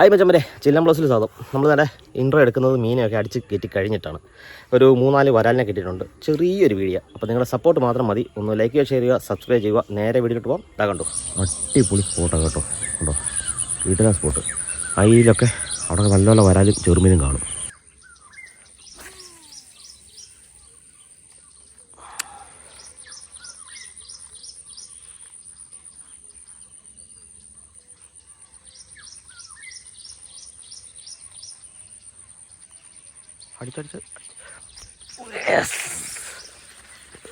Hi മച്ചമ്മരെ ചില്ലം പ്ലസിൽ സാധം നമ്മൾ നേരെ intro എടുക്കുന്നത് മീനെയൊക്കെ അടിച്ച് കയറ്റി കഴിഞ്ഞിട്ടാണ്. ഒരു മൂന്നാൽ വരാലിനെ കിട്ടിയിട്ടുണ്ട്. ചെറിയൊരു വീഡിയോ അപ്പോൾ നിങ്ങളുടെ സപ്പോർട്ട് മാത്രം മതി. ഒന്ന് ലൈക്ക് ചെയ്യുക ഷെയർ ചെയ്യുക സബ്സ്ക്രൈബ് ചെയ്യുക. നേരെ വീഡിയോ പോകാം ഇതാ കണ്ടു? അടിപൊളി സ്പോട്ടാണ് കേട്ടോ. കണ്ടോ? വീട്ടിലെ സ്പോട്ട് അതിലൊക്കെ അവിടെ നല്ല നല്ല വരാലും ചെറുമീനും കാണും. അടിച്ചടിച്ച്.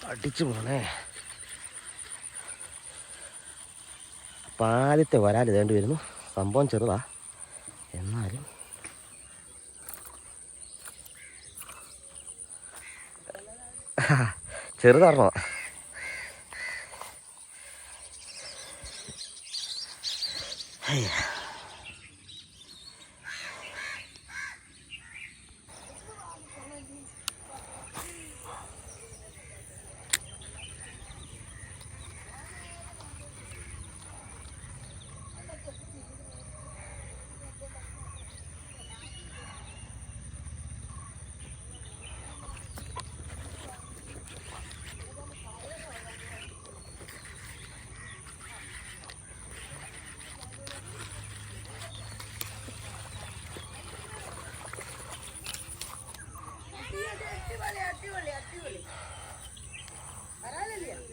അടിച്ചു പോണേ പാലത്തെ വരാൽ ഇതേണ്ടി വരുന്നു. സംഭവം ചെറുതാ. എന്നാലും. ചെറുതാണോ?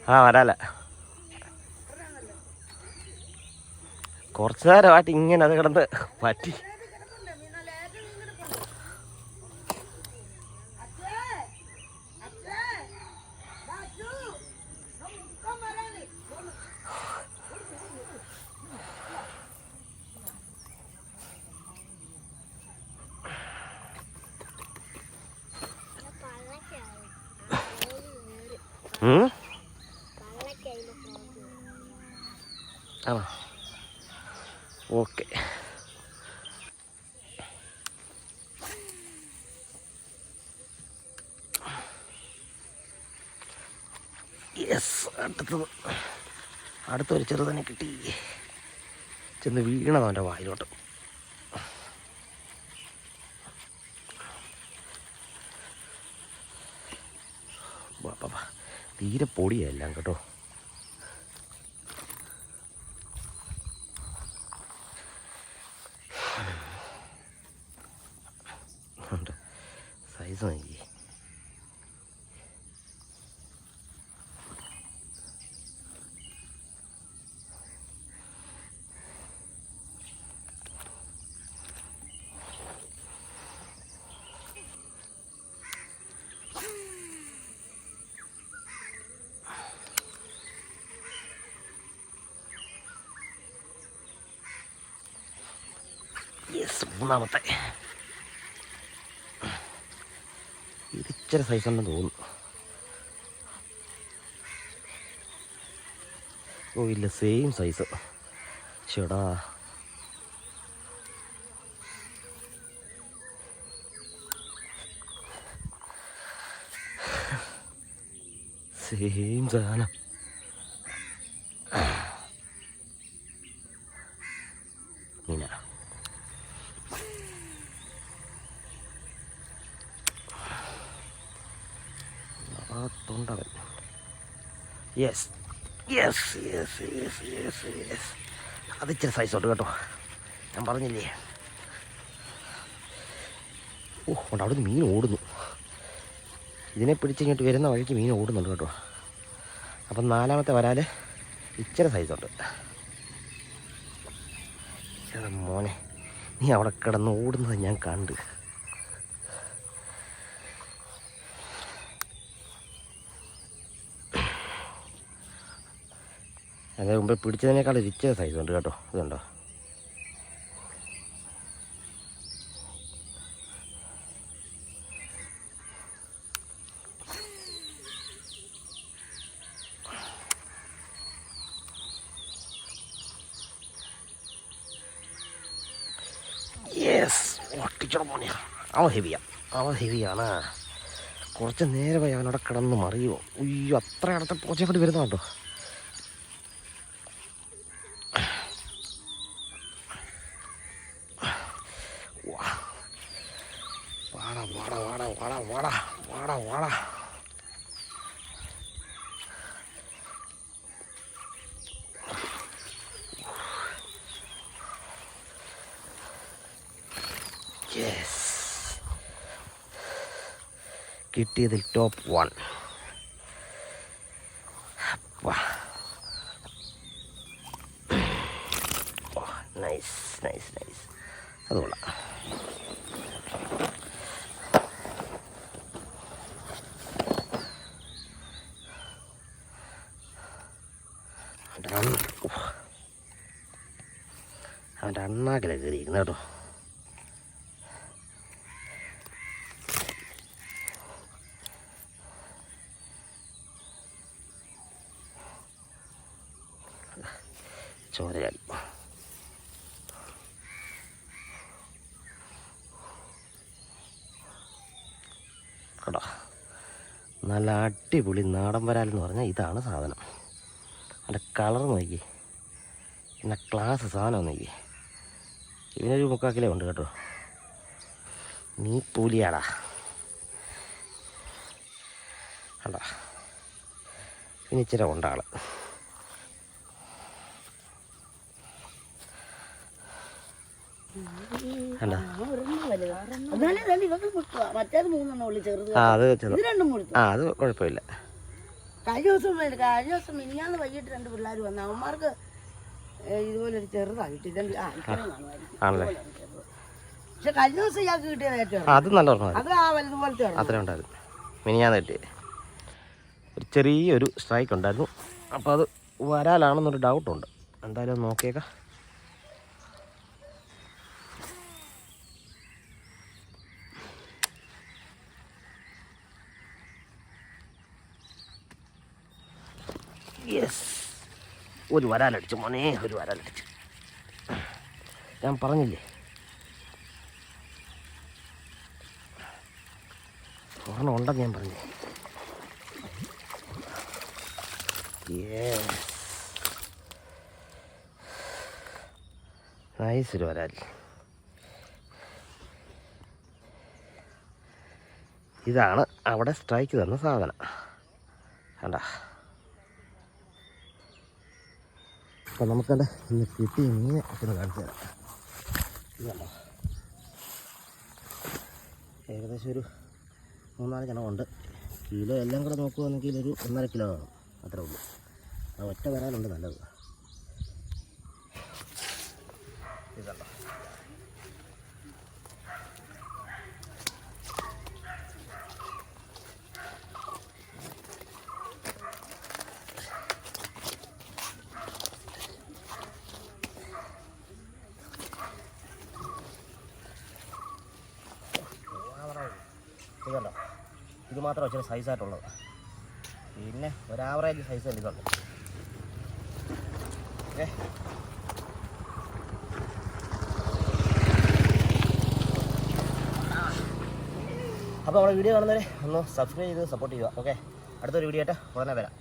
ആ വരാല. കുറച്ചു ഇങ്ങനെ അത് കിടന്ന് പറ്റി. ആണോ? ഓക്കെ. യെസ് അടുത്തത്. അടുത്തൊരു ചെറുതനെ കിട്ടി. ചെന്ന് വീണത് അവന്റെ വായിലോട്ട്. തീരെ പൊടിയല്ല കേട്ടോ ഉണ്ട് സൈസ് നോക്കി യെസ് മൂന്നാമത്തെ ഇത് സൈസ് ഉണ്ടെന്ന് തോന്നുന്നു. ഓ ഇല്ല സെയിം സൈസ് ചേടാ സെയിം സാധനം മീന ആ തൊണ്ടവൻ yes yes yes yes yes yes അത് ഇച്ചിരി സൈസ് ഉണ്ട് കേട്ടോ. ഞാൻ പറഞ്ഞില്ലേ? ഓ ഉണ്ട് അവിടെ മീൻ ഓടുന്നു. ഇതിനെ പിടിച്ചിങ്ങോട്ട് വരുന്ന വഴിക്ക് മീൻ ഓടുന്നുണ്ട് കേട്ടോ. അപ്പം നാലാമത്തെ വരാൽ ഇച്ചിരി സൈസ് ഉണ്ട്. മോനെ നീ അവിടെ കിടന്ന് ഓടുന്നത് ഞാൻ കണ്ട്. അതിന് മുമ്പ് പിടിച്ചതിനേക്കാൾ ഇരിച്ച സൈസ് ഉണ്ട് കേട്ടോ. ഇതുണ്ടോ? യെസ് ഒട്ടിച്ചോളം പോണിയ. അവൻ ഹെവിയാ അവൻ ഹെവിയാണ് കുറച്ച് നേരമായി അവനവിടെ കിടന്ന് മറിയുമോ അയ്യോ അത്ര അടുത്ത പോച്ചയെ കൊണ്ട്? വരുന്നുണ്ടോ വാടാ വാടാ വാടാ വാടാ വാടാ യെസ് കിട്ടിയതിൽ top one nice nice nice അത് അവന്റെ അണ്ണ ഉഫ്. അവന്റെ അണ്ണാക്കിലെ കയറിയിരിക്കുന്നു കേട്ടോ. ചോരയാടി നല്ല അടിപൊളി നാടൻ വരാലെന്ന് പറഞ്ഞാൽ ഇതാണ് സാധനം. അതിന്റെ കളർ നോക്കി പിന്നെ ക്ലാസ് സാധനം നോക്കി ഇവനൊരു മുക്കാക്കിലേ കിലോ ഉണ്ട് കേട്ടോ. നീ പൂലിയാടാ. കണ്ടാ ഇനി ഇച്ചിരി ഉണ്ടാൾ അത് കുഴപ്പമില്ല. കഴിഞ്ഞ ദിവസം. കഴിഞ്ഞ ദിവസം മിനിഞ്ഞാന്ന് വൈകിട്ട് രണ്ട് പിള്ളേർ വന്നു. അവന്മാർക്ക് ഇതുപോലെ ഒരു ചെറുതായിട്ട് ആ ഇത്രയും. ആണല്ലേ? ചെറുത്. പക്ഷെ കഴിഞ്ഞ ദിവസം ഇയാൾക്ക് കിട്ടിയത് ഏറ്റവും ആ അത് നല്ല ഓർമ്മ അത് ആ വലുതുപോലത്തെ ആണ് അത്രയും ഉണ്ടായിരുന്നു. മിനിഞ്ഞാന്ന് കിട്ടി ഒരു ചെറിയൊരു സ്ട്രൈക്ക് ഉണ്ടായിരുന്നു. അപ്പോൾ അത് വരാലാണെന്നൊരു ഡൗട്ടുണ്ട് എന്തായാലും ഒന്ന് നോക്കിയേക്കാം. യെസ് ഒരു വരാലടിച്ചു മോനെ ഒരു വരാലടിച്ചു. ഞാൻ പറഞ്ഞില്ലേ? ഒരെണ്ണം ഉണ്ടെന്ന് ഞാൻ പറഞ്ഞു നൈസ് ഒരു വരാൽ ഇതാണ് അവിടെ സ്ട്രൈക്ക് തന്ന സാധനം. കണ്ട? അപ്പം നമുക്കണ്ട ഇന്ന് കിട്ടിയ മീനെ ഒക്കെ കാണിച്ചു തരാം. ഏകദേശം ഒരു മൂന്നാൽ ജനമുണ്ട് കിലോ എല്ലാം കൂടെ നോക്കുകയാണെങ്കിൽ ഒരു ഒന്നര കിലോ കാണും അത്രേ ഉള്ളൂ. ആ ഒറ്റ വരാനുണ്ട് നല്ലത്. ഇതല്ലോ ഇത് മാത്രം ഇച്ചിരി സൈസായിട്ടുള്ളത് പിന്നെ ഒരു ആവറേജ് സൈസ് ഉണ്ട് ഇതുണ്ട്. ഏ? അപ്പോൾ നമ്മുടെ വീഡിയോ കാണുന്നവരെ ഒന്ന് സബ്സ്ക്രൈബ് ചെയ്ത് സപ്പോർട്ട് ചെയ്യുക ഓക്കെ അടുത്തൊരു വീഡിയോ ആയിട്ട് ഉടനെ വരാം.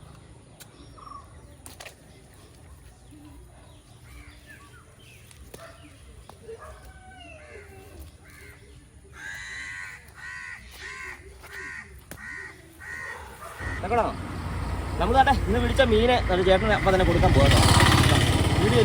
നമ്മൾ അതെ ഇന്ന് പിടിച്ച മീനെ ചേട്ടനെ അപ്പം തന്നെ കൊടുക്കാൻ പോകാം വീഡിയോ